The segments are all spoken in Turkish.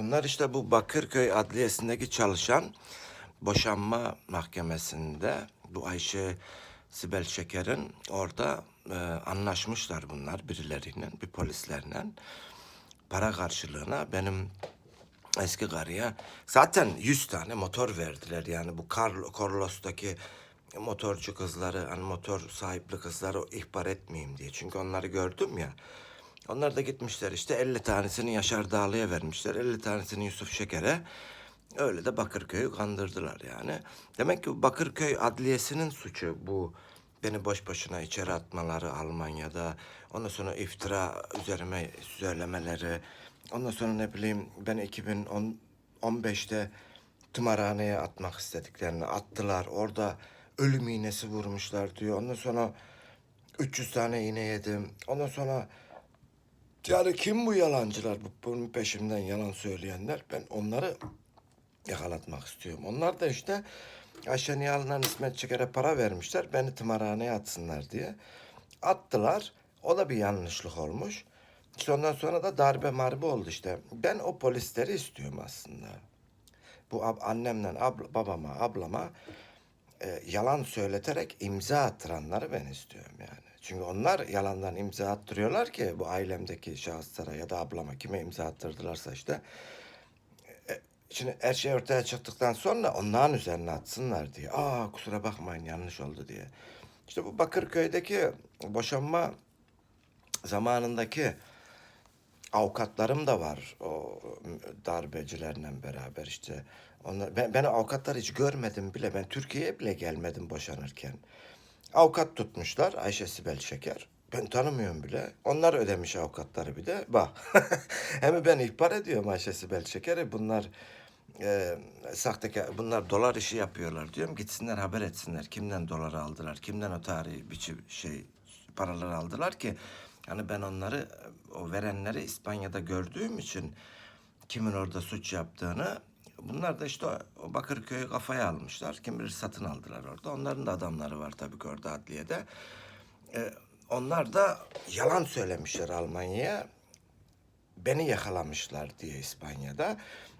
Bunlar işte bu Bakırköy Adliyesi'ndeki çalışan boşanma mahkemesinde bu Ayşe Sibel Şeker'in orada e, anlaşmışlar bunlar birileriyle, bir polislerle. Para karşılığına benim eski karıya zaten 100 tane motor verdiler yani bu Carl Corlos'taki motorcu kızları hani motor sahipli kızları ihbar etmeyeyim diye. Çünkü onları gördüm ya. Onlar da gitmişler işte 50 tanesini Yaşar Dağlı'ya vermişler. 50 tanesini Yusuf Şeker'e. Öyle de Bakırköy'ü kandırdılar yani. Demek ki Bakırköy Adliyesi'nin suçu bu beni boş başına içeri atmaları Almanya'da. Ondan sonra iftira üzerime söylemeleri. Ondan sonra ne bileyim ben 2015'te tımarhaneye atmak istediklerini attılar. Orada ölüm iğnesi vurmuşlar diyor. Ondan sonra 300 tane iğne yedim. Ondan sonra yani kim bu yalancılar? Bu, bunun peşimden yalan söyleyenler. Ben onları yakalatmak istiyorum. Onlar da işte Ayşe Nihal'la İsmet Çeker'e para vermişler. Beni tımarhaneye atsınlar diye. Attılar. O da bir yanlışlık olmuş. İşte ondan sonra da darbe marbe oldu işte. Ben o polisleri istiyorum aslında. Bu ab- annemle abla, babama, ablama e, yalan söyleterek imza attıranları ben istiyorum yani. Çünkü onlar yalandan imza attırıyorlar ki bu ailemdeki şahıslara ya da ablama kime imza attırdılarsa işte. E, Şimdi her şey ortaya çıktıktan sonra onların üzerine atsınlar diye. Aa kusura bakmayın yanlış oldu diye. İşte bu Bakırköy'deki boşanma zamanındaki avukatlarım da var o darbecilerle beraber işte. Onlar, ben, ben avukatları hiç görmedim bile. Ben Türkiye'ye bile gelmedim boşanırken. Avukat tutmuşlar Ayşe Sibel Şeker. Ben tanımıyorum bile. Onlar ödemiş avukatları bir de. Bak. Hem ben ihbar ediyorum Ayşe Sibel Şeker'i. Bunlar e, sahtekar, bunlar dolar işi yapıyorlar diyorum. Gitsinler haber etsinler. Kimden dolar aldılar? Kimden o tarihi biçim şey paraları aldılar ki? Yani ben onları o verenleri İspanya'da gördüğüm için kimin orada suç yaptığını bunlar da işte o, Bakırköy'ü kafaya almışlar. Kim bilir satın aldılar orada. Onların da adamları var tabii ki orada adliyede. Ee, onlar da yalan söylemişler Almanya'ya. Beni yakalamışlar diye İspanya'da.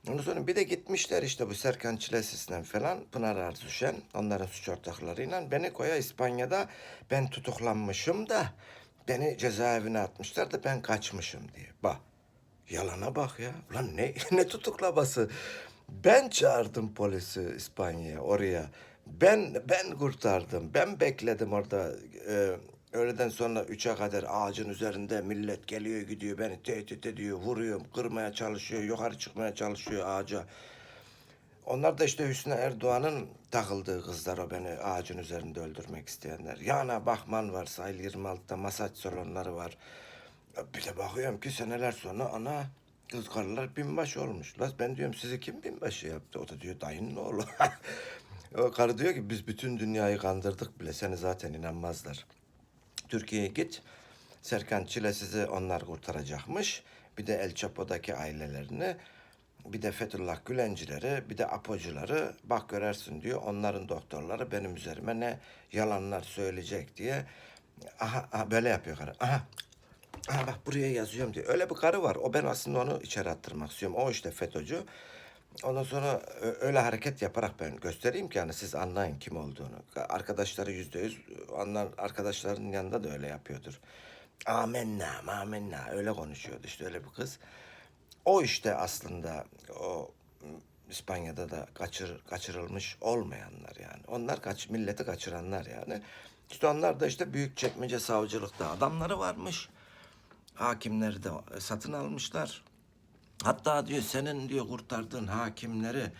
Ondan sonra bir de gitmişler işte bu Serkan Çilesiz'le falan Pınar Arzuşen onların suç ortaklarıyla beni koya İspanya'da ben tutuklanmışım da beni cezaevine atmışlar da ben kaçmışım diye. Bak yalana bak ya. Ulan ne, ne tutuklaması. Ben çağırdım polisi İspanya'ya oraya. Ben ben kurtardım. Ben bekledim orada. Ee, öğleden sonra üçe kadar ağacın üzerinde millet geliyor gidiyor beni tehdit ediyor, vuruyor, kırmaya çalışıyor, yukarı çıkmaya çalışıyor ağaca. Onlar da işte Hüsnü Erdoğan'ın takıldığı kızlar o beni ağacın üzerinde öldürmek isteyenler. Yana Bahman var sahil 26'da masaj salonları var. Bir de bakıyorum ki seneler sonra ana kız karılar binbaşı olmuşlar. Ben diyorum sizi kim binbaşı yaptı? O da diyor dayının oğlu. o karı diyor ki biz bütün dünyayı kandırdık bile seni zaten inanmazlar. Türkiye'ye git. Serkan Çilesiz'i onlar kurtaracakmış. Bir de El Chapo'daki ailelerini. Bir de Fethullah Gülencileri, bir de Apocuları bak görersin diyor. Onların doktorları benim üzerime ne yalanlar söyleyecek diye. Aha, aha böyle yapıyor karı. Aha, aha bak buraya yazıyorum diye. Öyle bir karı var. O ben aslında onu içeri attırmak istiyorum. O işte FETÖ'cü. Ondan sonra öyle hareket yaparak ben göstereyim ki yani siz anlayın kim olduğunu. Arkadaşları yüzde yüz onlar arkadaşlarının yanında da öyle yapıyordur. Amenna, amenna öyle konuşuyordu işte öyle bir kız. O işte aslında o m, İspanya'da da kaçır, kaçırılmış olmayanlar yani. Onlar kaç milleti kaçıranlar yani. İşte onlar da işte büyük çekmece savcılıkta adamları varmış. Hakimleri de satın almışlar. Hatta diyor senin diyor kurtardığın hakimleri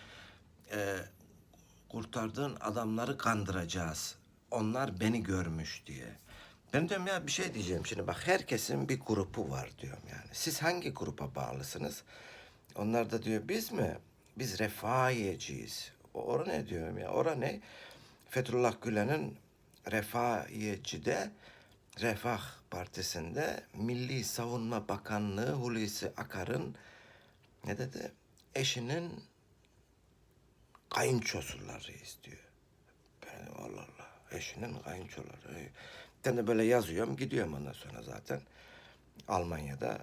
e, kurtardığın adamları kandıracağız. Onlar beni görmüş diye. Ben diyorum ya bir şey diyeceğim şimdi bak herkesin bir grubu var diyorum yani. Siz hangi gruba bağlısınız? Onlar da diyor biz mi? Biz refahiyeciyiz. Ora ne diyorum ya? Ora ne? Fethullah Gülen'in Refahiyeci'de Refah Partisi'nde Milli Savunma Bakanlığı Hulusi Akar'ın ne dedi? Eşinin kayınçosuları istiyor. Ben Allah Allah. Eşinin kayınçoları. Ben de böyle yazıyorum. Gidiyorum ondan sonra zaten. Almanya'da.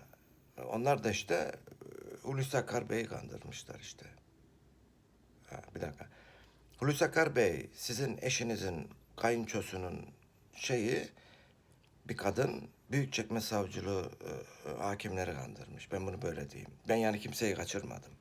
Onlar da işte e, Hulusi Akar Bey'i kandırmışlar işte. Ha, bir dakika. Hulusi Akar Bey sizin eşinizin kayınçosunun şeyi bir kadın Büyükçekmece Savcılığı e, e, hakimleri kandırmış. Ben bunu böyle diyeyim. Ben yani kimseyi kaçırmadım.